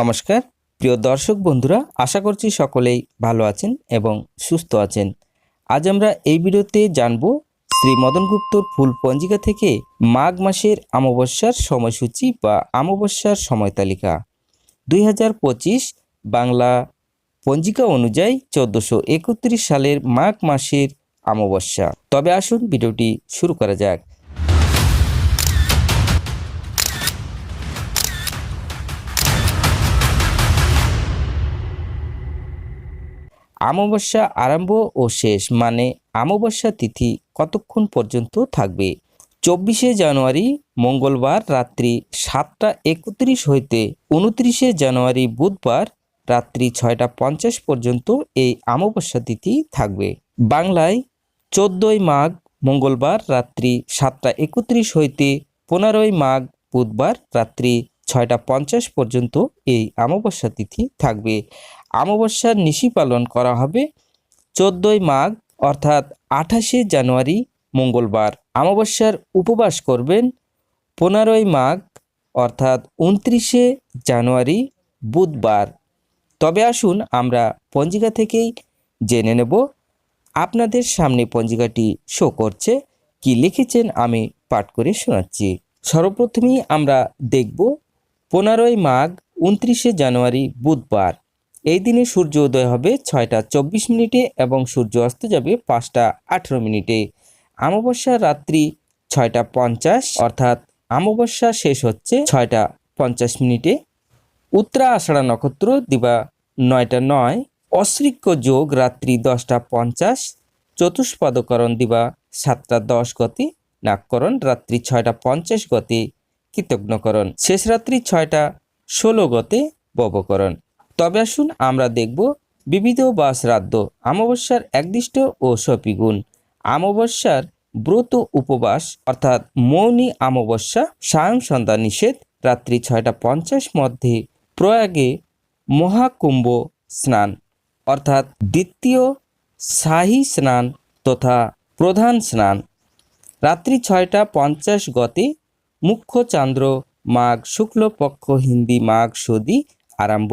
নমস্কার, প্রিয় দর্শক বন্ধুরা, আশা করছি সকলেই ভালো আছেন এবং সুস্থ আছেন। আজ আমরা এই ভিডিওতে জানব শ্রী মদন গুপ্তর ফুল পঞ্জিকা থেকে মাঘ মাসের অমাবস্যার সময়সূচি বা অমাবস্যার সময় তালিকা। দুই হাজার পঁচিশ বাংলা পঞ্জিকা অনুযায়ী চোদ্দোশো সালের মাঘ মাসের অমাবস্যা। তবে আসুন ভিডিওটি শুরু করা যাক। অমাবস্যা আরম্ভ ও শেষ মানে অমাবস্যা তিথি কতক্ষণ পর্যন্ত থাকবে? চব্বিশে জানুয়ারি, মঙ্গলবার রাত্রি সাতটা একত্রিশ হইতে উনত্রিশে জানুয়ারি বুধবার রাত্রি ছয়টা পঞ্চাশ পর্যন্ত এই অমাবস্যা তিথি থাকবে। বাংলায় চোদ্দই মাঘ, মঙ্গলবার রাত্রি সাতটা একত্রিশ হইতে পনেরোই মাঘ, বুধবার রাত্রি ছয়টা পঞ্চাশ পর্যন্ত এই অমাবস্যা তিথি থাকবে। অমাবস্যার নিশি পালন করা হবে চোদ্দোই মাঘ, অর্থাৎ আঠাশে জানুয়ারি, মঙ্গলবার। অমাবস্যার উপবাস করবেন পনেরোই মাঘ, অর্থাৎ উনত্রিশে জানুয়ারি, বুধবার। তবে আসুন আমরা পঞ্জিকা থেকেই জেনে নেব আপনাদের সামনে পঞ্জিকাটি শো করছে, কি লিখেছেন আমি পাঠ করে শোনাচ্ছি। সর্বপ্রথমেই আমরা দেখব পনেরোই মাঘ, উনত্রিশে জানুয়ারি, বুধবার। এই দিনে সূর্য উদয় হবে ছয়টা চব্বিশ মিনিটে এবং সূর্য অস্ত যাবে পাঁচটা আঠেরো মিনিটে। অমাবস্যা রাত্রি ছয়টা পঞ্চাশ, অর্থাৎ অমাবস্যা শেষ হচ্ছে ছয়টা পঞ্চাশ মিনিটে। উত্তরা আষাঢ়া নক্ষত্র, দিবা নয়টা নয়। অশ্রিক্য যোগ রাত্রি দশটা পঞ্চাশ। চতুষ্পদকরণ দিবা সাতটা দশ গতি। নাককরণ রাত্রি ছয়টা পঞ্চাশ গতি। কৃতজ্ঞকরণ। শেষ রাত্রি ছয়টা, ষোলো গতে ববকরণ। তবে আসুন আমরা দেখব বিবিধ বা শ্রাদ্ধ অমাবস্যার একদিষ্ট ও সপিগুণ। অমাবস্যার ব্রত উপবাস, অর্থাৎ মৌনী অমাবস্যা, সায়ং সন্ধ্যা নিষেধ, রাত্রি ছয়টা পঞ্চাশ মধ্যে প্রয়াগে মহাকুম্ভ স্নান, অর্থাৎ দ্বিতীয় শাহী স্নান তথা প্রধান স্নান। রাত্রি ছয়টা পঞ্চাশ গতে মুখ্য চান্দ্র মাঘ শুক্লপক্ষ হিন্দি মাঘ সদি আরম্ভ।